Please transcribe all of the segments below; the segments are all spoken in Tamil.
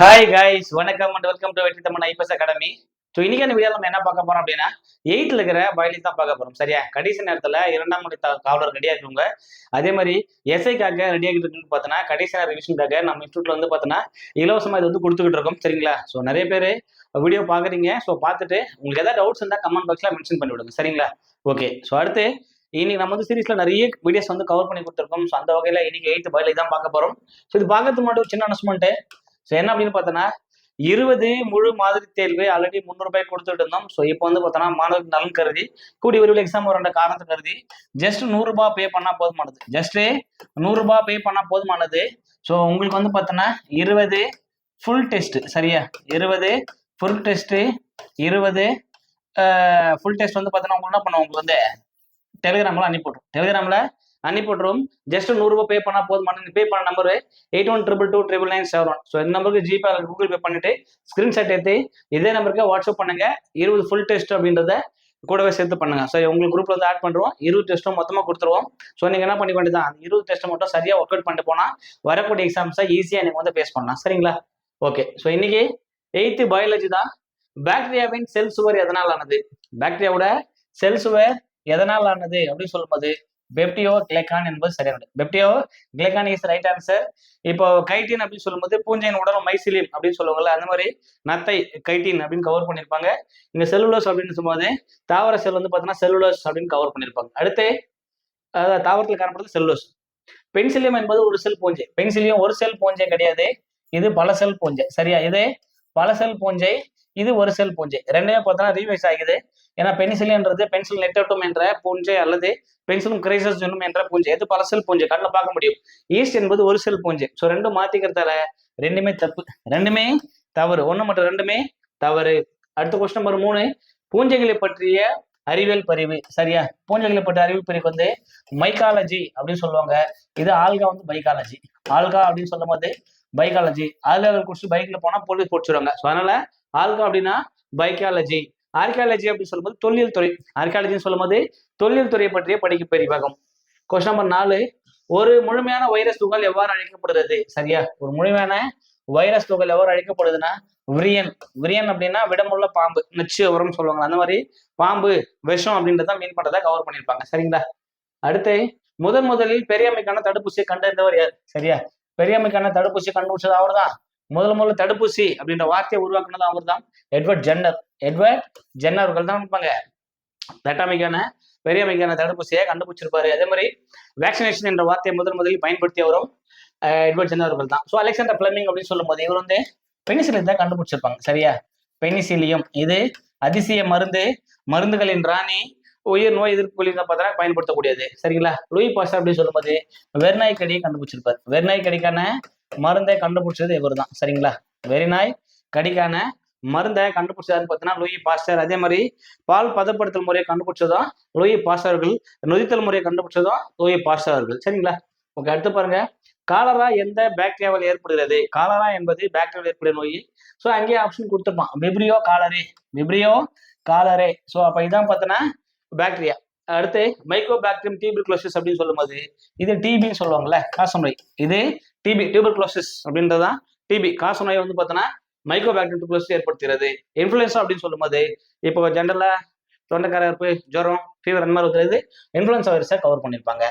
ஹாய் கைஸ் வணக்கம் and welcome to Vetri Tamil IPS academy. So இன்னைக்கான வீடியோ நம்ம என்ன பார்க்க போறோம் அப்படின்னா எயிட்ல இருக்கிற பயாலஜி தான் பார்க்க போறோம். சரியா? கடைசி நேரத்துல இரண்டாம் மணி காவலர் ரெடியா இருக்கவங்க அதே மாதிரி எஸ்ஐக்காக ரெடி ஆகிட்டு இருக்குன்னு பார்த்தோன்னா கடைசி நேரம் ரிவிஷனுக்காக நம்ம இன்ஸ்டியூட்ல வந்து பார்த்தோன்னா இலவசமா இது வந்து கொடுத்துக்கிட்டு இருக்கோம். சரிங்களா? ஸோ நிறைய பேர் வீடியோ பார்க்குறீங்க. ஸோ பார்த்துட்டு உங்களுக்கு ஏதாவது டவுட்ஸ் இருந்தால் கமெண்ட் பாக்ஸ்ல மென்ஷன் பண்ணி விடுங்க. சரிங்களா? ஓகே ஸோ அடுத்து இன்னைக்கு நம்ம வந்து சீரிஸ்ல நிறைய வீடியோஸ் வந்து கவர் பண்ணி கொடுத்துருக்கோம். ஸோ அந்த வகையில இன்னைக்கு எயித்து பயாலஜி தான் பார்க்க போறோம். ஸோ இது பார்க்கறதுக்கு முன்னாடி ஒரு சின்ன அனௌன்ஸ்மெண்ட்டு ஸோ என்ன அப்படின்னு பார்த்தோன்னா இருபது முழு மாதிரி தேர்வு ஆல்ரெடி முந்நூறு ரூபாய் கொடுத்துட்டு இருந்தோம். ஸோ இப்போ வந்து பார்த்தோன்னா மாணவர்கள் நலன் கருதி கூடி விரைவில் எக்ஸாம் வரண்ட காரணத்தை கருதி ஜஸ்ட் நூறுரூபா பே பண்ணால் போதுமானது. ஜஸ்ட் நூறுரூபா பே பண்ணால் போதுமானது. ஸோ உங்களுக்கு வந்து பார்த்தோன்னா இருபது ஃபுல் டெஸ்ட் சரியா? இருபது ஃபுல் டெஸ்ட்டு இருபது ஃபுல் டெஸ்ட் வந்து பார்த்தோன்னா உங்களுக்கு என்ன பண்ணுவோம்? உங்களுக்கு வந்து டெலிகிராமில் அனுப்பிவிட்ரும் டெலிகிராமில் அனுப்பிவிட்ரும் ஜஸ்ட் நூறுரூபா பே பண்ணால் போதுமான பே பண்ண number eight one triple two triple nine seven one so இந்த நம்பருக்கு ஜிபே கூகுள் பே பண்ணிட்டு ஸ்கிரீன்ஷாட் எடுத்து இதே நம்பருக்கு வாட்ஸ்அப் பண்ணுங்க. இருபது ஃபுல் டெஸ்ட் அப்படின்றத கூடவே சேர்த்து பண்ணுங்க. ஸோ உங்களுக்கு குரூப்ல வந்து ஆட் பண்ணுறோம் இருபது டெஸ்ட்டும் மொத்தமாக கொடுத்துருவோம். ஸோ நீங்கள் என்ன பண்ணி வேண்டியதான் அந்த இருபது டெஸ்ட்டை மட்டும் சரியாக ஒர்க் அவுட் பண்ணிட்டு போனால் வரக்கூடிய எக்ஸாம்ஸை ஈஸியாக நீங்கள் வந்து பேஸ் பண்ணலாம். சரிங்களா? ஓகே ஸோ இன்னைக்கு எயித்து பயாலஜி தான். பாக்டீரியாவின் செல் சுவர் எதனால் ஆனது? பாக்டீரியாவோட செல் சுவர் எதனால் ஆனது? அப்படின்னு சொல்லும்போது பெப்டியோ கிளைகான் என்பது சரியானது. Peptidoglycan is right answer இப்போ கைட்டின் அப்படின்னு சொல்லும்போது பூஞ்சையின் உடலும் மைசிலியம் அப்படின்னு சொல்லுவாங்கல்ல அந்த மாதிரி நத்தை கைட்டின் அப்படின்னு கவர் பண்ணியிருப்பாங்க. இங்க செல்லுலோஸ் அப்படின்னு சொல்லும்போது தாவர செல் வந்து பார்த்தீங்கன்னா செல்லுலோஸ் அப்படின்னு கவர் பண்ணியிருப்பாங்க. அடுத்து அதாவது தாவரத்தில் காணப்படுறது செல்லுலோஸ் பென்சிலியம் என்பது ஒரு செல் பூஞ்சை. பென்சிலியம் ஒரு செல் பூஞ்சை கிடையாது. இது பல செல் பூஞ்சை. சரியா? இது பல செல் பூஞ்சை. இது ஒரு செல் பூஞ்சை. ரெண்டுமே பார்த்தோன்னா ரீவைஸ் ஆகுது ஏன்னா பென்சிலியன்றது பென்சில் நெட்டோட்டும் என்ற பூஞ்சை அல்லது பென்சிலும் கிரைசஸ் என்ற பூஞ்சை. இது பல செல் பூஞ்சை. கண்ணில் பார்க்க முடியும். ஈஸ்ட் என்பது ஒரு செல் பூஞ்சை. ஸோ ரெண்டும் மாத்திக்கிறதால ரெண்டுமே தப்பு. ரெண்டுமே தவறு. ஒன்று மற்றும் ரெண்டுமே தவறு. அடுத்த கொஸ்டின் நம்பர் மூணு. பூஞ்சைகளை பற்றிய அறிவியல் பிரிவு. சரியா? பூஞ்சைகளை பற்றிய அறிவியல் பறிவு வந்து மைக்காலஜி அப்படின்னு சொல்லுவாங்க. இது ஆல்கா வந்து பைக்காலஜி ஆல்கா அப்படின்னு சொல்லும் போது பைக்காலஜி ஆல்காவில் குடிச்சு பைக்ல போனா போலீஸ் போட்டுருவாங்க. ஸோ அதனால ஆல்கா அப்படின்னா பைக்காலஜி ஆர்கியாலஜி அப்படின்னு சொல்லும்போது தொல்லியல் துறை. ஆர்கியாலஜின்னு சொல்லும்போது தொல்லியல் துறையை பற்றிய படிக்க பிரிவாகும் கொஸ்டின் நம்பர் நாலு ஒரு முழுமையான வைரஸ் துகள் எவ்வாறு அழைக்கப்படுகிறது? சரியா? ஒரு முழுமையான வைரஸ் துகள் எவ்வாறு அழைக்கப்படுதுன்னா விரியன். விரியன் அப்படின்னா விடமுள்ள பாம்பு. நச்சு உரம்னு சொல்லுவாங்க அந்த மாதிரி பாம்பு விஷம் அப்படின்றத மீன் பண்றதை கவர் பண்ணியிருப்பாங்க. சரிங்களா? அடுத்து முதன் முதலில் பெரியமைக்கான தடுப்பூசியை கண்டறிந்தவர் யார்? சரியா? பெரியம்மைக்கான தடுப்பூசி கண்டுபிடிச்சது அவர் தான் முதல் முதல்ல தடுப்பூசி அப்படின்ற வார்த்தையை உருவாக்குனது அவர் தான் எட்வர்ட் ஜென்னர். எட்வர்ட் ஜென்னர் அவர்கள் தான் இருப்பாங்க. தட்டாமைக்கான பெரியம்மைக்கான தடுப்பூசியை கண்டுபிடிச்சிருப்பாரு. அதே மாதிரி வேக்சினேஷன் என்ற வார்த்தையை முதல் முதலில் பயன்படுத்தியவரும் எட்வர்ட் ஜென்னர் அவர்கள் தான் ஸோ அலெக்சாண்டர் பிளமிங் அப்படின்னு சொல்லும்போது இவர் வந்து பெனிசிலின் தான் கண்டுபிடிச்சிருப்பாங்க. சரியா? பெனிசிலியம் இது அதிசய மருந்து மருந்துகளின் ராணி உயிர் நோய் எதிர்ப்பு பார்த்தா பயன்படுத்தக்கூடியது. சரிங்களா? லூயி பாஸ்டர் அப்படின்னு சொல்லும்போது வெர்நாய் கடியை கண்டுபிடிச்சிருப்பார். வெர்நாய் கடிக்கான மருந்தை கண்டுபிடிச்சது இவர் தான் சரிங்களா? வெறிநாய் கடிக்கான மருந்தை கண்டுபிடிச்சதான்னு பார்த்தீங்கன்னா லூயி பாஸ்டர். அதே மாதிரி பால் பதப்படுத்தல் முறையை கண்டுபிடிச்சதும் லூயி பாஸ்டர்கள் நொதித்தல் முறையை கண்டுபிடிச்சதும் லூயி பாஸ்டர் அவர்கள். சரிங்களா? ஓகே அடுத்து பாருங்க. காலரா எந்த பாக்டீரியாவில் ஏற்படுகிறது? காலரா என்பது பாக்டீரியாவில் ஏற்படுகிற நோய். ஸோ அங்கேயே ஆப்ஷன் கொடுத்துருப்பான். Vibrio cholerae. Vibrio cholerae. So அப்போ இதான் பார்த்தோன்னா பாக்டீரியா அடுத்து மைக்ரோ பாக்டீரியம் டியூபர்குலோசிஸ் அப்படின்னு சொல்லும்போது இது டிபின்னு சொல்லுவாங்கல்ல காசநோய். இது டிபி டியூபர்குலோசிஸ் அப்படின்றதான் டிபி காசநோய் வந்து பார்த்தோன்னா மைக்ரோ பாக்டீரியம் டியூபர்குலோசிஸ் ஏற்படுத்துகிறது. இன்ஃபுளுன்ஸா அப்படின்னு சொல்லும்போது இப்போ ஜென்ரலா தொண்டைக்காரப்பு ஜுரம் ஃபீவர் அந்த மாதிரி வருது இன்ஃபுளுன்சா வைரஸை கவர் பண்ணியிருப்பாங்க.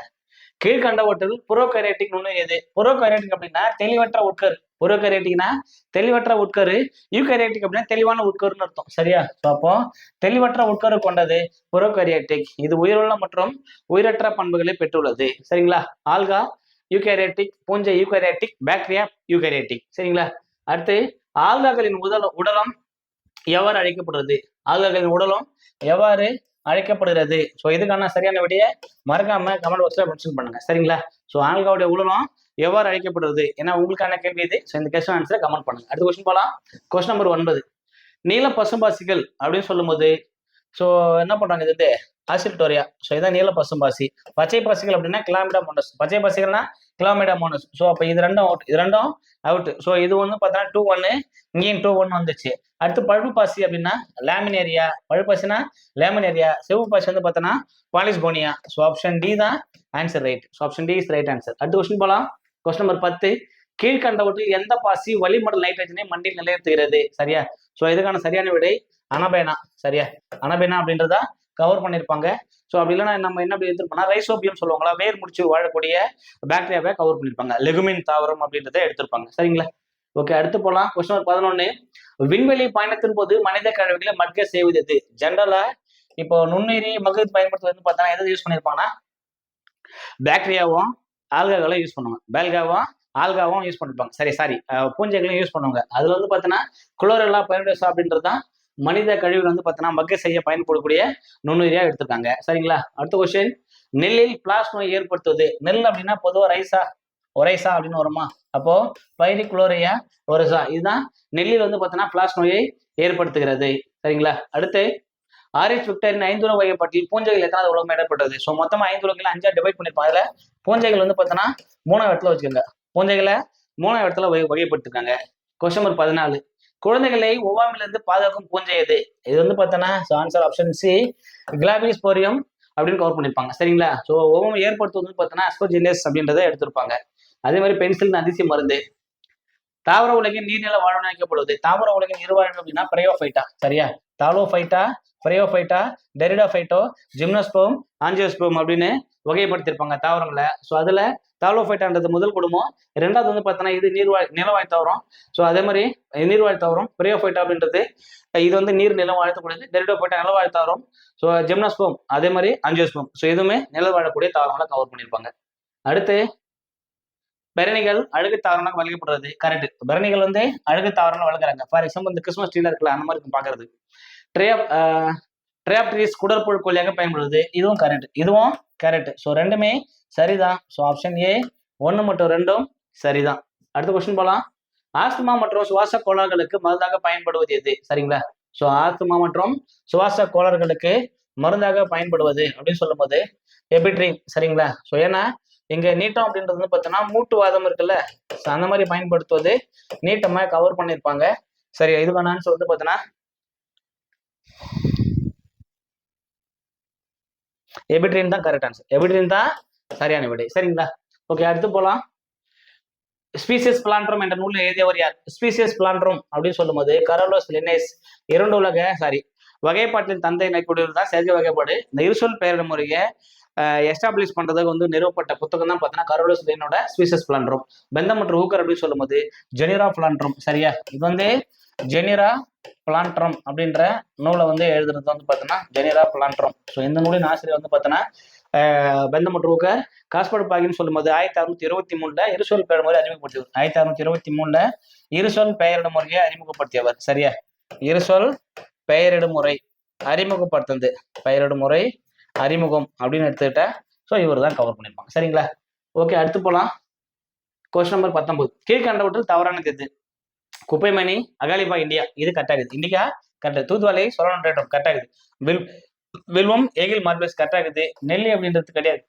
கீழ்கண்டவற்றில் புரோகரேட்டிக் நுண்ணுயிர் எது புரோகரேட்டிக் அப்படின்னா தெளிவற்ற உட்கரு புரோகரேட்டிக்னா தெளிவற்ற உட்கரு யூகரேட்டிக் அப்படின்னா தெளிவான உட்கருன்னு அர்த்தம். சரியா? ஸோ அப்போ தெளிவற்ற உட்கரு கொண்டது புரோகரியேட்டிக் இது உயிருள்ள மற்றும் உயிரற்ற பண்புகளை பெற்றுள்ளது. சரிங்களா? ஆல்கா யூகேரியேட்டிக் பூஞ்சை யூகேரியாட்டிக் பாக்டீரியா யூகேரியாட்டிக் சரிங்களா? அடுத்து ஆல்காக்களின் உடல் உடலம் எவ்வாறு அழைக்கப்படுறது ஆல்காக்களின் உடலம் எவ்வாறு அழைக்கப்படுகிறது? ஸோ இதுக்கான சரியான விடையை மறக்காம கமெண்ட் பாக்ஸ்ல மென்ஷன் பண்ணுங்க. சரிங்களா? ஸோ ஆல்காவுடைய உடலம் எவ்வாறு அழைக்கப்படுறது ஏன்னா உங்களுக்கான கேள்வி இது. ஸோ இந்த கொஸ்டின் ஆன்சரை கமெண்ட் பண்ணுங்க. அடுத்த கொஸ்டின் போகலாம் கொஸ்டின் நம்பர் ஒன்பது. நீல பசும்பாசிகள் அப்படின்னு சொல்லும்போது ஸோ என்ன பண்றாங்க இது வந்து? ஆசில்டோரியா ஸோ இதான் நீல பசும்பாசி. பச்சை பாசிகள் அப்படின்னா கிளாமிடா மோனஸ் பச்சை பாசிகள்னா கிளாமிடா மோனஸ் ஸோ அப்போ இது ரெண்டும் அவுட் இது ரெண்டும் அவுட் ஸோ இது வந்து பார்த்தோன்னா டூ ஒன்னு இங்கேயும் டூ ஒன் வந்துச்சு. அடுத்து பழுப்பு பாசி அப்படின்னா லேமினேரியா பழுப்பு பாசினா லேமினேரியா சிவப்பு பாசி வந்து பார்த்தோன்னா பாலிஸ்கோனியா ஸோ ஆப்ஷன் டி தான் answer right so option D is right answer அடுத்த கொஸ்டின் போகலாம் கொஸ்டின் நம்பர் பத்து கீழ்கண்டவற்றில் எந்த பாசி வளிமண்டல நைட்ரஜனை மண்ணில் நிலைநிறுத்துகிறது? சரியா? ஸோ இதுக்கான சரியான விடை அனபேனா. சரியா? அனபேனா அப்படின்றதா கவர் பண்ணியிருப்பாங்க ஸோ அப்படி இல்லைன்னா நம்ம என்ன அப்படி எடுத்துருப்போம்னா ரைசோபியம் சொல்லுவாங்களா வேர் முடிச்சு வாழக்கூடிய பாக்டீரியாவை கவர் பண்ணியிருப்பாங்க லெகுமின் தாவரம் அப்படின்றத எடுத்திருப்பாங்க. சரிங்களா? ஓகே அடுத்து போலாம். கொஸ்டின் நம்பர் பதினொன்னு. விண்வெளி பயணத்தின் போது மனித கழிவுகளை மட்க செய்வது எது ஜென்ரலா இப்போ நுண்ணுயிரி மகு பயன்படுத்துவது பார்த்தோன்னா எதை யூஸ் பண்ணியிருப்பாங்கன்னா பாக்டீரியாவும் ஆல்காவும் யூஸ் பண்ணுவாங்க. பேல்காவும் ஆல்காவும் யூஸ் பண்ணிருப்பாங்க சரி சாரி. பூஞ்சைகளையும் யூஸ் பண்ணுவாங்க. அதுல வந்து பார்த்தீங்கன்னா குளோரெல்லாம் பயன்படுசா அப்படின்றது தான் மனித கழிவுகள் வந்து பார்த்தீங்கன்னா மக்க செய்ய பயன்படக்கூடிய நுண்ணுயிரியா எடுத்திருக்காங்க. சரிங்களா? அடுத்த கொஸ்டின் நெல்லில் பிளாஸ்ட் நோய் ஏற்படுத்துவது. நெல் அப்படின்னா பொதுவாக ரைஸா? ஒரைசா அப்படின்னு வருமா? அப்போ பயிரி குளோரியா ஒரைசா. இதுதான் நெல்லில் வந்து பார்த்தீங்கன்னா பிளாஸ் நோயை ஏற்படுத்துகிறது. சரிங்களா? அடுத்து ஆர்எச் விக்டரின் ஐந்துல வகைப்பட்டியல் பூஞ்சைகள் எத்தனாவது உலகம் இடப்பட்டது ஸோ மொத்தமா ஐந்து உலகில் அஞ்சா டிவைட் பண்ணிருப்பாங்க அதுல பூஞ்சைகள் வந்து பார்த்தோன்னா மூணாவது இடத்துல வச்சுக்கோங்க. பூஞ்சைகளை மூணாவது இடத்துல வகை வகைப்படுத்திருக்காங்க. கொஸ்டின் நம்பர் பதினாலு. குழந்தைகளை ஒவ்வாமையிலிருந்து பாதுகாக்கும் பூஞ்சை எது? இது வந்து பார்த்தோன்னா ஆன்சர் ஆப்ஷன் சி கிளாபிஸ்போரியம் அப்படின்னு கவர் பண்ணியிருப்பாங்க. சரிங்களா? ஸோ ஒவ்வொரு ஏற்படுத்துவது வந்து பார்த்தோன்னா அஸ்போஜினியஸ் அப்படின்றத எடுத்திருப்பாங்க. அதே மாதிரி பென்சில் அதிசய மருந்து. தாவர உலகின் நீர்நில வாழ்வணைக்கப்படுவது தாவர உலகின் இருவாழ்வு அப்படின்னா பிரயோஃபைட்டா சரியா? தாலோஃபைட்டா பிரயோஃபைட்டா டெரிடாஃபைட்டோ ஜிம்னோஸ்போம் ஆஞ்சியோஸ்போம் அப்படின்னு வகைப்படுத்தியிருப்பாங்க தாவரங்களை. ஸோ அதில் தாலோஃபைட்டான்றது முதல் குடும்பம். ரெண்டாவது வந்து பார்த்தோன்னா இது நீர்வாழ் நிலவாழ் தாவரம். ஸோ அதே மாதிரி நீர்வாழ் தாவரம் பிரயோஃபைட்டா அப்படின்றது இது வந்து நீர் நிலம் வாழக்கூடியது டெரிடோஃபைட்டா நிலவாழ் தாவரம். ஸோ ஜிம்னாஸ்போம் அதே மாதிரி அஞ்சியோஸ்போம் ஸோ இதுவுமே நில வாழக்கூடிய தாவரங்களை கவர் பண்ணியிருப்பாங்க. அடுத்து பரணிகள் அழகு தாவரம் வளர்க்கப்படுறது கரெக்ட் பரணிகள் வந்து அழகு தாவரம் வளர்க்குறாங்க. ஃபார் எக்ஸாம்பிள் இந்த கிறிஸ்மஸ் ட்ரீல இருக்குல்ல அந்த மாதிரி பாக்குறது ட்ரேப் ட்ரேப் ட்ரீஸ் குடற்புழு கோழியாக பயன்படுது. இதுவும் கரெக்ட் இதுவும் கரெக்ட் ஸோ ரெண்டுமே சரிதான். ஸோ ஆப்ஷன் ஏ ஒன்று மற்றும் ரெண்டும் சரிதான். அடுத்த கொஸ்டின் போலாம். ஆஸ்துமா மற்றும் சுவாச கோளாறுகளுக்கு மருந்தாக பயன்படுவது எது? சரிங்களா? ஸோ ஆஸ்துமா மற்றும் சுவாச கோளாறுகளுக்கு மருந்தாக பயன்படுவது அப்படின்னு சொல்லும்போது எபிட்ரின் சரிங்களா? ஸோ ஏன்னா இங்க நீட்டம் அப்படின்றது வந்து பார்த்தோன்னா மூட்டுவாதம் இருக்குல்ல? ஸோ அந்த மாதிரி பயன்படுத்துவது நீட்டமா கவர் பண்ணியிருப்பாங்க. சரி இது வேணான்னு சொல்லிட்டு பார்த்தோன்னா எபிட்ரின் தான் கரெக்ட் ஆன்சர் எபிட்ரின் தான் சரியான விடை. சரிங்களா? ஓகே அடுத்து போலாம். ஸ்பீசியஸ் பிளான்ட்ரோம் என்ற நூலில் எழுதியவர் யார்? ஸ்பீசியஸ் பிளான்ட்ரோம் அப்படின்னு சொல்லும்போது கரோலோஸ் லினேஸ் இரண்டு உலக சாரி வகைப்பாட்டின் தந்தை நைக்கூடியவர் தான் செயற்கை வகைப்பாடு. இந்த இருசொல் பெயரிட முறையை எஸ்டாப்ளிஷ் பண்ணுறதுக்கு வந்து நிறுவப்பட்ட புத்தகம் தான் பார்த்தீங்கன்னா கரோலஸ் லினோட ஸ்பீசியஸ் பிளான்ட்ரோம் பெந்தம் மற்றும் ஊக்கர் அப்படின்னு சொல்லும்போது ஜெனிரா பிளான்ட்ரோம் சரியா? இது வந்து ஜெனிரா பிளான்ட்ரம் அப்படின்ற நூலை வந்து எழுதுறது வந்து பார்த்தோன்னா ஜெனிரா பிளான்ட்ரம் ஸோ இந்த நூலின் ஆசிரியர் வந்து பார்த்தோன்னா பெந்த மற்றும் ஹூக்கர் காஸ்பர்ட் பாகின்னு சொல்லும்போது ஆயிரத்தி அறுநூத்தி இருபத்தி மூணுல இருசொல் பெயர் முறை அறிமுகப்படுத்தியவர். ஆயிரத்தி அறுநூத்தி இருபத்தி மூணுல இருசொல் பெயரிட முறையை அறிமுகப்படுத்தியவர் சரியா? இருசொல் பெயரிடும் முறை அறிமுகப்படுத்தது பெயரிடும் முறை அறிமுகம் அப்படின்னு எடுத்துக்கிட்டா. ஸோ இவர் தான் கவர் பண்ணியிருப்பாங்க சரிங்களா? ஓகே அடுத்து போகலாம் கொஸ்டின் நம்பர் பத்தொன்பது. கீழ்கண்டவற்றில் தவறானது எது குப்பைமணி அகாலிபா இந்தியா. இது கரெக்ட் ஆகுது இந்தியா கரெக்ட் தூதுவாலை சொல்லணும் ரேட்டம் வில் வில்வம் ஏகில் மார்பிளஸ் கரெக்ட் ஆகுது நெல்லி அப்படின்றது கிடையாது.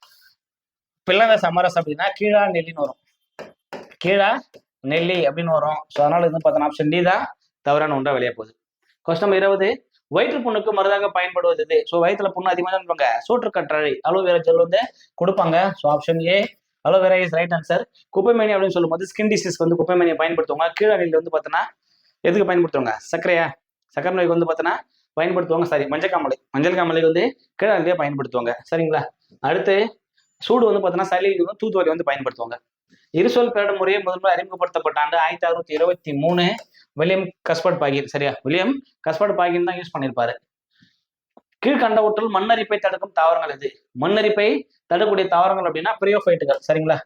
பிள்ளைங்க சமரஸ் அப்படின்னா கீழா நெல்லின்னு வரும். கீழா நெல்லி அப்படின்னு வரும். ஸோ அதனால இது பார்த்தோன்னா ஆப்ஷன் டி தான். தவறான ஒன்றா வெளியே போகுது. கொஸ்டின் நம்பர் இருபது. வயிற்று புண்ணுக்கு மருந்தாக பயன்படுவது இது. ஸோ வயிற்றுல புண்ணு அதிகமாக தான் பண்ணுவாங்க சூற்று கற்றாழை அலோவேரா ஜெல் வந்து கொடுப்பாங்க. So option A aloe vera is right answer குப்பைமேனி அப்படின்னு சொல்லும்போது ஸ்கின் டிசீஸ் வந்து குப்பைமேனியை பயன்படுத்துவாங்க. கீழடியில் வந்து பார்த்தோன்னா எதுக்கு பயன்படுத்துவாங்க? சர்க்கரையா? சக்கரை நோய்க்கு வந்து பார்த்தோன்னா பயன்படுத்துவாங்க. சாரி மஞ்சள் காமலை. மஞ்சள் காமலை வந்து கீழடியிலே பயன்படுத்துவாங்க. சரிங்களா? அடுத்து சூடு வந்து பார்த்தோன்னா சளிக்கு வந்து தூத்துவாரி வந்து பயன்படுத்துவாங்க. இருசொல் பேட முறையை முதன்முறை அறிமுகப்படுத்தப்பட்ட ஆண்டு ஆயிரத்தி அறுநூத்தி இருபத்தி மூணு வில்லியம் கஸ்பர்ட் பாகின் சரியா வில்லியம் கஸ்பர்ட் பாகின் தான் யூஸ் பண்ணியிருப்பாரு கீழ்கண்டவற்றுள் மண்ணரிப்பை தடுக்கும் தாவரங்கள் எது? மண்ணரிப்பை தடுக்கக்கூடிய தாவரங்கள் அப்படின்னா பிரியோஃபைட்டுகள் சரிங்களா?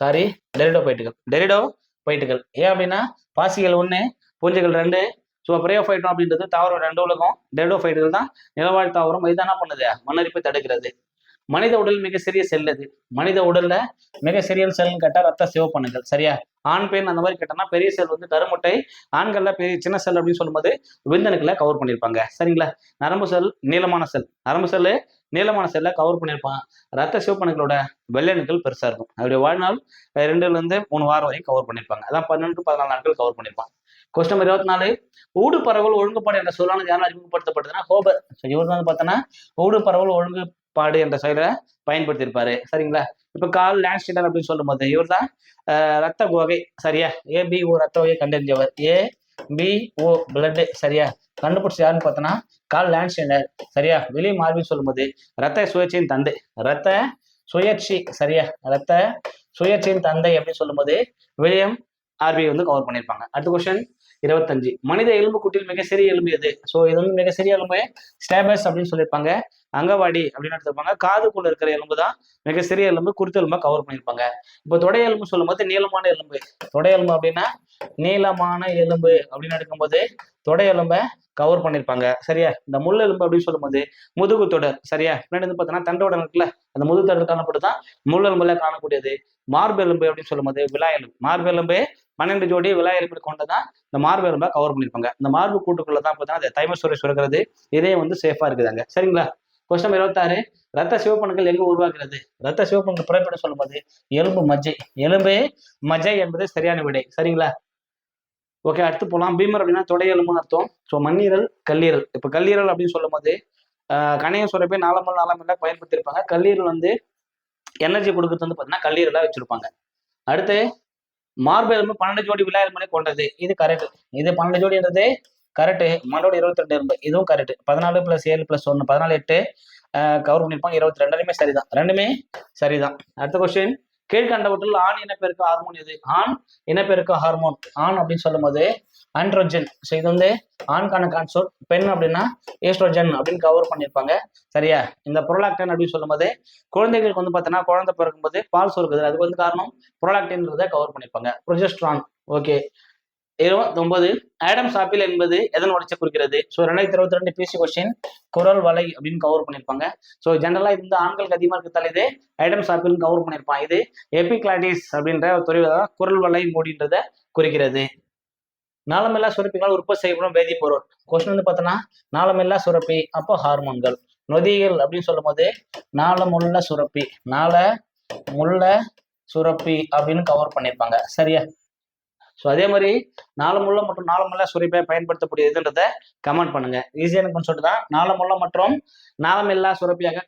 சாரி டெரிடோ பைட்டுகள் டெரிடோ பைட்டுகள் ஏன் அப்படின்னா பாசிகள் ஒன்று பூஞ்சைகள் ரெண்டு ஸோ பிரியோஃபைட்டம் அப்படின்றது தாவரம் ரெண்டு உலகம் டெரிடோ ஃபைட்டுகள் தான் நிலவாழ் தாவரம் இது என்ன பண்ணுது? மண்ணரிப்பை தடுக்கிறது. மனித உடல் மிக சிறிய செல் அது. மனித உடல்ல மிக சிறிய செல்னு கேட்டா ரத்த சிவப்பணுகள் சரியா? ஆண் பெண் அந்த மாதிரி கேட்டோம்னா பெரிய செல் வந்து கருமுட்டை ஆண்கள்ல பெரிய சின்ன செல் அப்படின்னு சொல்லும்போது விந்தணுக்களை கவர் பண்ணியிருப்பாங்க. சரிங்களா? நரம்பு செல் நீளமான செல். நரம்பு செல்லு நீளமான செல்ல கவர் பண்ணியிருப்பான். ரத்த சிவப்பணுக்களோட வெள்ளணுக்கள் பெருசா இருக்கும். அவருடைய வாழ்நாள் ரெண்டுல இருந்து மூணு வாரம் வரைக்கும் கவர் பண்ணியிருப்பாங்க. அதான் பன்னெண்டு பதினாலு நாட்கள் கவர் பண்ணியிருப்பான். கொஸ்டின் இருபத்தி நாலு ஊடு பரவல் ஒழுங்குபாடு என்ற சொல்லானது யாரும் அறிமுகப்படுத்தப்பட்டதுன்னா ஹோபர். இவர் வந்து பார்த்தோன்னா ஊடு பரவல் ஒழுங்கு பாடு என்ற செயலை பயன்படுத்தியிருப்பாரு. சரிங்களா? இப்போ கால் லேண்ட்ஸ்டீனர் அப்படின்னு சொல்லும்போது இவர் தான் ரத்த கோகை. சரியா? ஏபிஓ ரத்த கோகை கண்டறிஞ்சவர். ஏ பி ஓ பிளட் சரியா? கண்டுபிடிச்சி யாருன்னு பார்த்தோன்னா கால் லேண்ட்ஸ்டீனர் சரியா? வில்லியம் சொல்லும் சொல்லும்போது ரத்த சுயேட்சையின் தந்தை. ரத்த சுயேட்சி. சரியா? ரத்த சுயேட்சையின் தந்தை அப்படின்னு சொல்லும்போது வில்லியம் ஆர்பிஐ வந்து கவர் பண்ணியிருப்பாங்க. அடுத்த கொஸ்டின் இருபத்தஞ்சு. மனித எலும்பு கூட்டில் மிக சிறிய எலும்பு எது? ஸோ இது வந்து மிக சிறிய எலும்பு ஸ்டேபஸ் அப்படின்னு சொல்லியிருப்பாங்க. அங்கவாடி அப்படின்னு எடுத்துருப்பாங்க காதுக்குள்ள இருக்கிற எலும்பு தான் மிக சிறிய எலும்பு குறித்த எலும்பை கவர் பண்ணியிருப்பாங்க. இப்போ தொடை எலும்பு சொல்லும்போது நீளமான எலும்பு. தொடை எலும்பு அப்படின்னா நீளமான எலும்பு அப்படின்னு எடுக்கும்போது தொடை எலும்பை கவர் பண்ணியிருப்பாங்க. சரியா? இந்த முள் எலும்பு அப்படின்னு சொல்லும்போது முதுகு தொடர் சரியா? பின்னாடி வந்து பார்த்தோன்னா தண்டோட இருக்குல்ல அந்த முதுகு தொடர் காணப்படுதான் முள் எலும்புல காணக்கூடியது. மார்பு எலும்பு அப்படின்னு சொல்லும்போது விழா எலும்பு. மார்பு எலும்பு பன்னெண்டு ஜோடி விழா எலும்பு கொண்டதான் இந்த மார்பு எலும்பை கவர் பண்ணியிருப்பாங்க. இந்த மார்பு கூட்டுக்குள்ள தான் பார்த்தீங்கன்னா அந்த தைமசூரை சுரக்கிறது. இதே வந்து சேஃபாக இருக்குதாங்க. சரிங்களா? கொஸ்டின் இருபத்தாறு. ரத்த சிவப்பணுக்கள் எங்கு உருவாகிறது. ரத்த சிவப்பணுக்கள் புறப்பட சொல்லும்போது எலும்பு மஜ்ஜை. எலும்பு மஜ்ஜை என்பது சரியான விடை. சரிங்களா? ஓகே அடுத்து போகலாம் பீமர் அப்படின்னா தொடை எலும்புன்னு அர்த்தம். ஸோ மண்ணீரல் கல்லீரல். இப்போ கல்லீரல் அப்படின்னு சொல்லும்போது ஆஹ் கணையம் சுரப்பை நாளமல் நாளமெல்லாம் பயன்படுத்தியிருப்பாங்க கல்லீரல் வந்து எனர்ஜி கொடுக்கறது வந்து பார்த்தீங்கன்னா கல்லீரலாக வச்சிருப்பாங்க. அடுத்து மார்பு எலும்பு பன்னெண்டு ஜோடி விழா எலும்புகளை கொண்டது. இது கரெக்ட் இது பன்னெண்டு ஜோடின்றது கரெக்ட் மண்டோட இருபத்தி ரெண்டு இருந்து இதுவும் கரெக்ட் பதினாலு பிளஸ் ஏழு பிளஸ் ஒன்று பதினாலு எட்டு கவர் பண்ணியிருப்பாங்க இருபத்தி ரெண்டுமே சரிதான். ரெண்டுமே சரிதான். அடுத்த கொஸ்டின் கீழ்கண்டவற்றில் ஆண் இனப்பெருக்க ஹார்மோன் எது? ஆண் இனப்பெருக்க ஹார்மோன் ஆண் அப்படின்னு சொல்லும்போது ஆண்ட்ரோஜன் ஸோ இது வந்து ஆண்கான கான்சோட் பெண் அப்படின்னா ஏஸ்ட்ரோஜன் அப்படின்னு கவர் பண்ணியிருப்பாங்க சரியா? இந்த புரோலாக்டன் அப்படின்னு சொல்லும்போது குழந்தைகளுக்கு வந்து பார்த்தோன்னா குழந்தை பிறக்கும்போது பால் சுருக்குது. அதுக்கு வந்து காரணம் புரோலாக்டின்றதை கவர் பண்ணியிருப்பாங்க ப்ரொஜெஸ்ட்ரான் ஓகே இருபத்தொன்பது ஆடம் சாப்பிள் என்பது எதன் உடைச்ச குறிக்கிறது? ஸோ ரெண்டாயிரத்தி இருபத்தி ரெண்டு பிசி கொஸ்டின் குரல் வலை அப்படின்னு கவர் பண்ணியிருப்பாங்க. ஸோ ஜென்ரலாக இது வந்து ஆண்களுக்கு அதிகமாக இருக்கிறதால இது? ஐடம்ஸ் ஆப்பிள் கவர் பண்ணியிருப்பான். இது எபிக்ளாடிஸ் அப்படின்ற ஒரு துறை தான் குரல் வலை மூடின்றதை குறிக்கிறது. நாளமில்லா சுரப்பிகள் உற்பத்தி செய்யப்படும் வேதிப்பொருள் கொஸ்டின் வந்து பார்த்தோன்னா நாளமில்லா சுரப்பி அப்போ ஹார்மோன்கள் நொதிகள் அப்படின்னு சொல்லும் போது நாளமுள்ள சுரப்பி நாள முள்ள சுரப்பி அப்படின்னு கவர் பண்ணியிருப்பாங்க. சரியா? ஸோ அதே மாதிரி நாளமுள்ள மற்றும் நாளமுள்ள சுரப்பியை பயன்படுத்தக்கூடியதுன்றத கமெண்ட் பண்ணுங்க. ஈஸியான சொல்லிட்டு தான் நாளமுள்ள மற்றும் நாளமில்லா சுரப்பியாக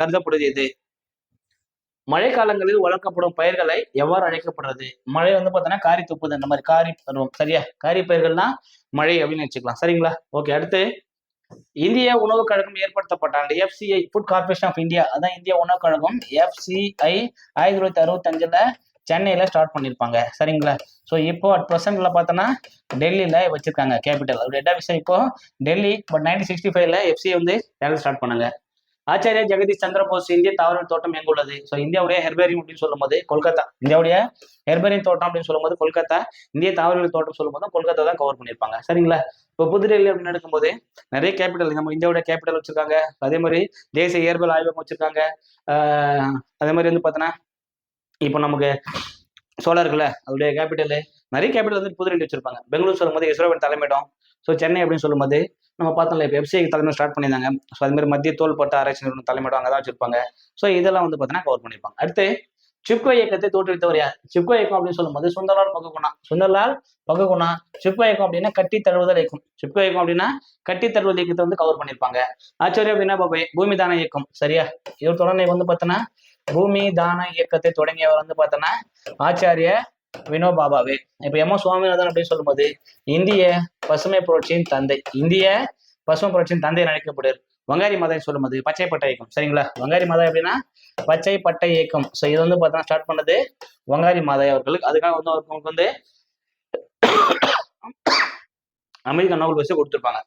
கருதப்படுது இது. மழைக்காலங்களில் வளர்க்கப்படும் பயிர்களை எவ்வாறு அழைக்கப்படுறது? மழை வந்து பார்த்தோன்னா காரி துப்புது அந்த மாதிரி காரி பருவம் சரியா? காரி பயிர்கள்னா மழை அப்படின்னு வச்சுக்கலாம். சரிங்களா? ஓகே அடுத்து இந்திய உணவுக் கழகம் ஏற்படுத்தப்பட்ட அந்த FCI food corporation of India அதான் இந்திய உணவுக் கழகம் எஃப்சிஐ ஆயிரத்தி தொள்ளாயிரத்தி அறுபத்தஞ்சுல சென்னையில் ஸ்டார்ட் பண்ணியிருப்பாங்க சரிங்களா? ஸோ இப்போ அட் ப்ரெசென்ட்ல பார்த்தோன்னா டெல்லியில் வச்சுருக்காங்க கேபிட்டல் அப்படி ஹெட் ஆஃபீஸ் இப்போ டெல்லி பட் நைன்டீன் சிக்ஸ்டி ஃபைவ்ல எஃப்சி வந்து வேலை ஸ்டார்ட் பண்ணாங்க. ஆச்சாரியா ஜெகதீஷ் சந்திர போஸ் இந்திய தாவரவியல் தோட்டம் எங்க உள்ளது? ஸோ இந்தியாவுடைய ஹெர்பேரியம் அப்படின்னு சொல்லும்போது கொல்கத்தா. இந்தியாவுடைய ஹெர்பேரியம் தோட்டம் அப்படின்னு சொல்லும்போது கொல்கத்தா. இந்திய தாவரவியல் தோட்டம் சொல்லும்போது கொல்கத்தா தான் கவர் பண்ணியிருப்பாங்க. சரிங்களா? இப்போ புதுடெல்லி அப்படின்னு நடக்கும்போது நிறைய கேபிட்டல் நம்ம இந்தியாவுடைய கேபிட்டல் வச்சிருக்காங்க. அதே மாதிரி தேசிய இயற்பியல் ஆய்வகம் வச்சிருக்காங்க. அதே மாதிரி வந்து பார்த்தோன்னா இப்போ நமக்கு சோலார் இருக்குல்ல அதோடைய கேபிட்டல் நிறைய கேபிட்டல் வந்து புதுடெல்லி வச்சிருப்பாங்க. பெங்களூர் சொல்லும்போது இஸ்ரோவின் தலைமையிடம். ஸோ சென்னை அப்படின்னு சொல்லும்போது நம்ம பார்த்தோம்ல இப்போ எஃப்சிஐ தலைமை ஸ்டார்ட் பண்ணியிருந்தாங்க. ஸோ அது மாதிரி மத்திய தோல்பட்ட ஆராய்ச்சி நிறுவனம் தலைமையிடம் அங்கே தான் வச்சிருப்பாங்க. ஸோ இதெல்லாம் வந்து பார்த்தீங்கன்னா கவர் பண்ணியிருப்பாங்க. அடுத்து சிப்கோ இயக்கத்தை தோற்றுவித்தவர் யார்? சிப்கோ இயக்கம் அப்படின்னு சொல்லும்போது சுந்தர்லால் பககுணா. சுந்தர்லால் பககுணா சிப்கோ இயக்கம் அப்படின்னா கட்டி தழுவுதல் இயக்கம். சிப்கோ இயக்கம் அப்படின்னா கட்டி தழுவுதல் இயக்கத்தை வந்து கவர் பண்ணியிருப்பாங்க. ஆச்சரிய வினாபாபை பூமி தான இயக்கம். சரியா? இவர் தொடர்ந்து வந்து பார்த்தோன்னா பூமி தான இயக்கத்தை தொடங்கியவர் வந்து பார்த்தோன்னா ஆச்சாரிய வினோபாபாவே. இப்போ எம். சுவாமிநாதன் அப்படின்னு சொல்லும்போது இந்திய பசுமை புரட்சியின் தந்தை இந்திய பசுமை புரட்சியின் தந்தை அழைக்கப்படுவார். வங்காரி மதம் சொல்லும்போது பச்சை பட்டை இயக்கம் சரிங்களா? வங்காரி மதம் எப்படின்னா பச்சை பட்டை இயக்கம். ஸோ இது வந்து பார்த்தோன்னா ஸ்டார்ட் பண்ணது வங்காரி மாதாய் அவர்களுக்கு. அதுக்காக வந்து அவருக்கு வந்து அமெரிக்க நோபல் பரிசு கொடுத்துருப்பாங்க.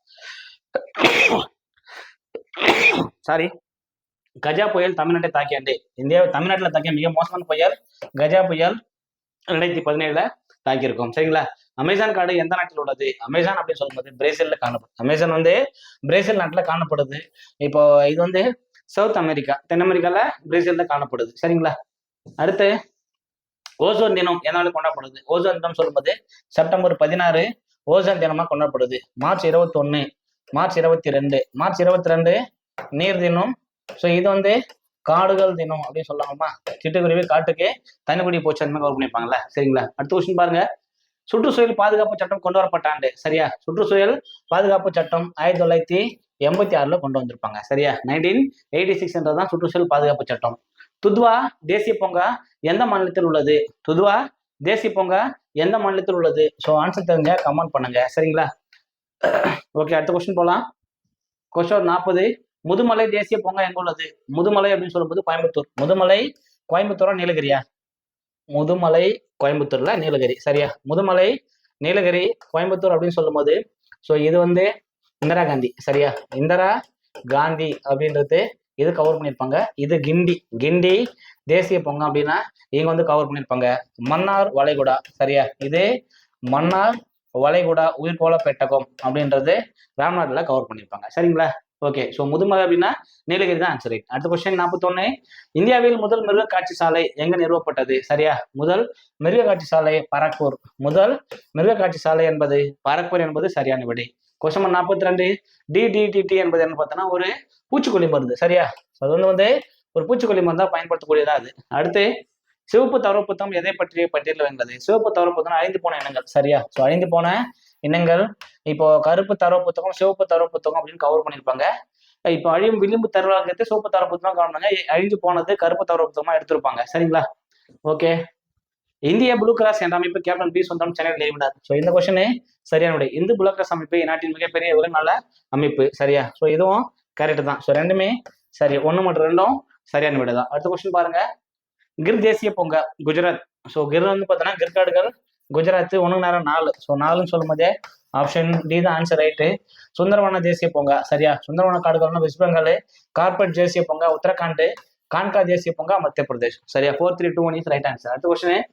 சாரி கஜா புயல் தமிழ்நாட்டை தாக்கியாண்டு இந்தியா தமிழ்நாட்டில் தாக்கிய மிக மோசமான புயல் கஜா புயல் ரெண்டாயிரத்தி பதினேழுல தாக்கியிருக்கோம். சரிங்களா? அமேசான் காடு எந்த நாட்டில் உள்ளது? அமேசான் அப்படின்னு சொல்லும்போது பிரேசில்ல காணப்படுது அமேசான் வந்து பிரேசில் நாட்டில் காணப்படுது. இப்போ இது வந்து சவுத் அமெரிக்கா தென் அமெரிக்கால பிரேசில்ல காணப்படுது. சரிங்களா? அடுத்து ஓசோன் தினம் எதனால கொண்டாடப்படுது? ஓசோன் தினம் சொல்லும்போது செப்டம்பர் பதினாறு ஓசோன் தினமா கொண்டாடப்படுது. மார்ச் இருபத்தி ஒன்னு மார்ச் இருபத்தி ரெண்டு மார்ச் இருபத்தி ரெண்டு நீர் தினம் ஸோ இது வந்து காடுகள் தினம் அப்படின்னு சொல்லலாமா சிட்டுக்குருவி காட்டுக்கு தனிக்குடி போச்சு அந்த மாதிரி கவர் பண்ணியிருப்பாங்கல்ல சரிங்களா? அடுத்த கொஸ்டின் பாருங்க. சுற்றுச்சூழல் பாதுகாப்பு சட்டம் கொண்டு வரப்பட்ட ஆண்டு சரியா? சுற்றுச்சூழல் பாதுகாப்பு சட்டம் ஆயிரத்தி தொள்ளாயிரத்தி எண்பத்தி ஆறுல கொண்டு வந்திருப்பாங்க சரியா? நைன்டீன் எயிட்டி சிக்ஸ்ன்றது தான் சுற்றுச்சூழல் பாதுகாப்பு சட்டம். துத்வா தேசிய பூங்கா எந்த மாநிலத்தில் உள்ளது? துத்வா தேசிய பூங்கா எந்த மாநிலத்தில் உள்ளது? ஸோ ஆன்சர் தெரிஞ்சா கமெண்ட் பண்ணுங்க சரிங்களா? ஓகே அடுத்த கொஸ்டின் போகலாம் கொஸ்டின் நாற்பது முதுமலை தேசிய பூங்கா எங்க உள்ளது? முதுமலை அப்படின்னு சொல்லும்போது கோயம்புத்தூர். முதுமலை கோயம்புத்தூரா நீலகிரியா? முதுமலை கோயம்புத்தூர்ல நீலகிரி. சரியா? முதுமலை நீலகிரி கோயம்புத்தூர் அப்படின்னு சொல்லும்போது ஸோ இது வந்து இந்திரா காந்தி. சரியா? இந்திரா காந்தி அப்படின்றது இது கவர் பண்ணியிருப்பாங்க. இது கிண்டி. கிண்டி தேசிய பொங்கல் அப்படின்னா இவங்க வந்து கவர் பண்ணியிருப்பாங்க. மன்னார் வளைகுடா. சரியா? இது மன்னார் வளைகுடா உயிர்கோள பெட்டகம் அப்படின்றது ராம்நாட்டில் கவர் பண்ணியிருப்பாங்க. சரிங்களா? ஓகே ஸோ முதுமலை அப்படின்னா நீலகிரி தான் ஆன்சர் அடுத்த கொஸ்டின் நாற்பத்தொன்னு. இந்தியாவில் முதல் மிருக காட்சி சாலை எங்க நிறுவப்பட்டது? சரியா? முதல் மிருக காட்சி சாலை பரக்பூர். முதல் மிருக காட்சி சாலை என்பது பரக்பூர் என்பது சரியான விடை. கொஸ்டின் நாற்பத்தி ரெண்டு டிடிடிடி என்பது என்ன பார்த்தோன்னா ஒரு பூச்சிக்கொல்லி மருந்து. சரியா? அது வந்து வந்து ஒரு பூச்சிக்கொல்லி மருந்தா பயன்படுத்தக்கூடியதா அது. அடுத்து சிவப்பு தவறு புத்தகம் எதை பற்றிய பட்டியலில் வைங்களது சிவப்பு தவறு புத்தகம் அழிந்து போன இனங்கள் சரியா? ஸோ அழிந்து போன இனங்கள் இப்போ கருப்பு தரவு புத்தகம் சிவப்பு தரவு புத்தகம் அப்படின்னு கவர் பண்ணியிருப்பாங்க இப்போ அழியும் விளிம்பு தருவாங்கிறது சிவப்பு தரவு புத்தகம் காணாங்க அழிஞ்சு போனது கருப்பு தரவு புத்தகமா எடுத்திருப்பாங்க. சரிங்களா? ஓகே. இந்திய ப்ளூ கிராஸ் என்ற அமைப்பு கேப்டன் பி சொந்தம் சென்னையில் நிறுவினார் ஸோ இந்த கொஸ்டின் சரியான விடை இந்து ப்ளூ கிராஸ் அமைப்பு நாட்டின் மிகப்பெரிய ஒரு நல்ல அமைப்பு. சரியா? ஸோ இதுவும் கரெக்ட் தான். ஸோ ரெண்டுமே சரி. ஒன்று மற்றும் ரெண்டும் சரியான விடை தான் அடுத்த கொஸ்டின் பாருங்க. கிர் தேசிய பூங்கா குஜராத். ஸோ கிர் வந்து பார்த்தோன்னா கிர்காடுகள் குஜராத் ஒன்று நேரம் நாலு. ஸோ நாலுன்னு சொல்லும் போதே ஆப்ஷன் டி தான் ஆன்சர் ரைட்டு சுந்தரவன தேசிய பூங்கா. சரியா? சுந்தரவன காடுகள்னா வெஸ்ட் பெங்கால் கார்பரேட் தேசிய பூங்கா உத்தரகாண்ட் கான்கா தேசிய பூங்கா மத்திய பிரதேஷ் சரியா? Four three two one is right answer அடுத்த கொஸ்டின்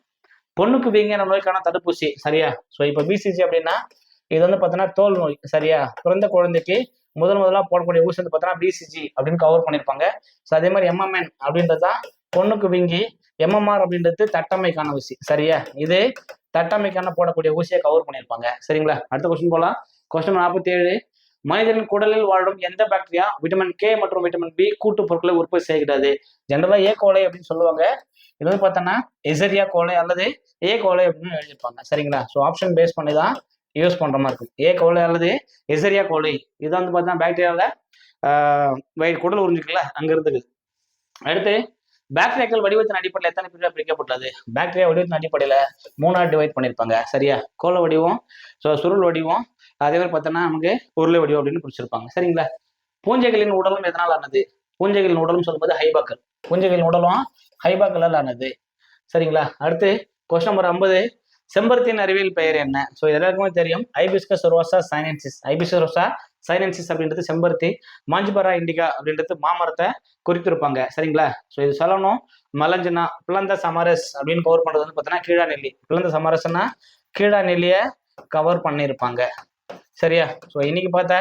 பொண்ணுக்கு வீங்கின நோய்க்கான தடுப்பூசி. சரியா? ஸோ இப்போ பிசிசி அப்படின்னா இது வந்து பார்த்தோன்னா தோல் நோய். சரியா? பிறந்த குழந்தைக்கு முதல் முதலாக போடக்கூடிய ஊசி வந்து பார்த்தோன்னா பிசிஜி அப்படின்னு கவர் பண்ணியிருப்பாங்க ஸோ அதே மாதிரி எம்எம்என் அப்படின்றது தான் பொண்ணுக்கு விங்கி எம்எம்ஆர் அப்படின்றது தட்டமைக்கான ஊசி. சரியா? இது தட்டமைக்கான போடக்கூடிய ஊசியை கவர் பண்ணியிருப்பாங்க. சரிங்களா? அடுத்த கொஸ்டின் போகலாம் கொஸ்டின் நாற்பத்தி ஏழு மனிதனின் குடலில் வாழும் எந்த பாக்டீரியா விட்டமின் கே மற்றும் விட்டமின் பி கூட்டு பொருட்களை உற்பத்தி செய்கிறது? ஜென்ரலா ஏ கோலை அப்படின்னு சொல்லுவாங்க. இது வந்து பார்த்தோன்னா எசரியா கோலை அல்லது ஏ கோலை அப்படின்னு எழுதியிருப்பாங்க. சரிங்களா? ஸோ ஆப்ஷன் பேஸ் பண்ணி தான் யூஸ் பண்ற மாதிரி இருக்கும். ஏ கோலை அல்லது எசரியா கோலை இது வந்து பார்த்தா பாக்டீரியாவில் குடல் உறிஞ்சிக்கல அங்க இருந்துக்கு அடுத்து பாக்டீரியாக்கள் வடிவத்தின் அடிப்படையில் எத்தனை பிரிவாக பிரிக்கப்பட்டுள்ளது? பாக்டீரியா வடிவத்தின் அடிப்படையில் மூணாக டிவைட் பண்ணியிருப்பாங்க. சரியா? கோல வடிவம் ஸோ சுருள் வடிவம் அதே மாதிரி பார்த்தோன்னா நமக்கு உருளை வடிவம் அப்படின்னு பிடிச்சிருப்பாங்க சரிங்களா? பூஞ்சைகளின் உடலும் எதனால் ஆனது? பூஞ்சைகளின் உடலும் சொல்லும்போது ஹைபாக்கள். பூஞ்சைகளின் உடலும் ஹைபாக்கலால் ஆனது. சரிங்களா? அடுத்து கொஸ்டின் நம்பர் ஐம்பது. செம்பருத்தின் அறிவியல் பெயர் என்ன? ஸோ எல்லாருக்குமே தெரியும். Hibiscus rosa sinensis hibiscus rosa sinensis அப்படின்றது செம்பருத்தி மாஞ்சிபரா இண்டிகா அப்படின்றது மாமரத்தை குறித்திருப்பாங்க. சரிங்களா? ஸோ இது சொல்லணும். மலஞ்சனா பிளந்த சமரஸ் அப்படின்னு கவர் பண்றது வந்து பார்த்தீங்கன்னா கீழா நெல்லி. பிளந்த சமரஸ்னா கீழா நெல்லியை கவர் பண்ணியிருப்பாங்க. சரியா? ஸோ இன்னைக்கு பார்த்தா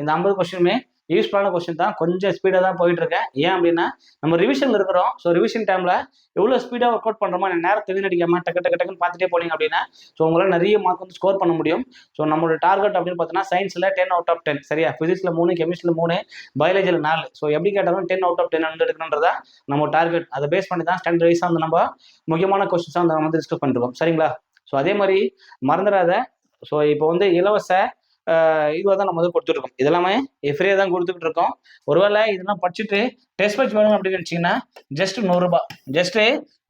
இந்த ஐம்பது கொஸ்டினுமே யூஸ்ஃபுல்லான கொஸ்டின் தான். கொஞ்சம் ஸ்பீடாக தான் போயிட்டு இருக்கேன் ஏன் அப்படின்னா நம்ம ரிவிஷனில் இருக்கிறோம். ஸோ ரிவிஷன் டைமில் எவ்வளோ ஸ்பீடாக ஒர்க் அவுட் பண்ணுறோமோ நேரத்தை வீணடிக்காம டக்கு டக்கு டக்குன்னு பார்த்துட்டே போனீங்க அப்படின்னா ஸோ உங்களால் நிறைய மார்க் வந்து ஸ்கோர் பண்ண முடியும். ஸோ நம்மளோட டார்கெட் அப்படின்னு பார்த்தீங்கன்னா சயின்ஸில் டென் அவுட் ஆஃப் டென் சரியா? ஃபிசிக்ஸில் மூணு கெமிஸ்ட்ரியில் மூணு பயாலஜியில் நாலு. ஸோ எப்படி கேட்டாலும் டென் அவுட் ஆஃப் டென் வந்து எடுக்கணுன்றதா நம்ம டார்கெட் அதை பேஸ் பண்ணி தான் ஸ்டாண்டர்ட் வைஸாக வந்து நம்ம முக்கியமான கொஸ்டின்ஸாக வந்து நம்ம வந்து டிஸ்கஸ் பண்ணிருக்கோம். சரிங்களா? ஸோ அதே மாதிரி மறந்துடாத. ஸோ இப்போ வந்து இலவச இதுவாக தான் நம்ம வந்து கொடுத்துட்ருக்கோம். இதெல்லாமே ஃப்ரீயாக தான் கொடுத்துக்கிட்டு இருக்கோம் ஒருவேளை இதெல்லாம் படிச்சுட்டு டெஸ்ட் பேட்ச் வேணும் அப்படின்னு நினச்சிங்கன்னா ஜஸ்ட் நூறுரூபா. ஜஸ்ட்டு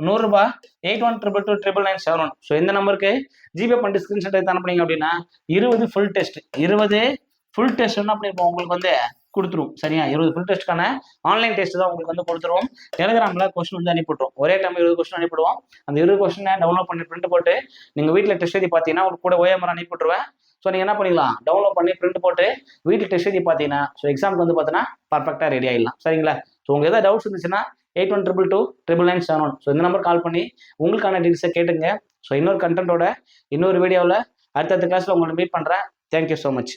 நூறுரூபா eight one triple two triple nine seven one so இந்த நம்பருக்கு ஜிபே பண்ணி ஸ்க்ரீன்ஷாட் எடுத்து அனுப்புனீங்க அப்படின்னா இருபது ஃபுல் டெஸ்ட் இருபது ஃபுல் டெஸ்ட் என்ன பண்ணிருப்போம் உங்களுக்கு வந்து கொடுத்துருவோம். சரியா? இருபது ஃபுல் டெஸ்ட்டுக்கான ஆன்லைன் டெஸ்ட் தான் உங்களுக்கு வந்து கொடுத்துருவோம். டெலிகிராமில் கொஸ்டின் வந்து அனுப்பிவிட்ருவோம் ஒரே டைம் இருபது கொஸ்டின் அனுப்பிடுவோம் அந்த இருபது கொஸ்டினை டவுன்லோட் பண்ணி பிரிண்ட் போட்டு நீங்கள் வீட்டில் டெஸ்ட் எழுதி பார்த்தீங்கன்னா உங்களுக்கு கூட ஓஎம்ஆர் அனுப்பிவிட்ருவேன் ஸோ நீங்கள் என்ன பண்ணிக்கலாம் டவுன்லோட் பண்ணி பிரிண்ட் போட்டு வீட்டில் டெஸ்ட் எழுதி பார்த்தீங்கன்னா ஸோ எக்ஸாமுக்கு வந்து பார்த்தீங்கன்னா பர்ஃபெக்டாக ரெடி ஆகிடலாம் சரிங்களா ஸோ உங்களுக்கு ஏதாவது டவுட்ஸ் இருந்துச்சுன்னா eight one triple two triple nine seven one so இந்த நம்பர் கால் பண்ணி உங்களுக்கான டீட்டெயில்ஸை கேட்டுங்க ஸோ இன்னொரு கண்டென்ட்டோட இன்னொரு வீடியோவில் அடுத்தடுத்த கிளாஸில் உங்களை மீட் பண்ணுறேன் தேங்க்யூ ஸோ மச்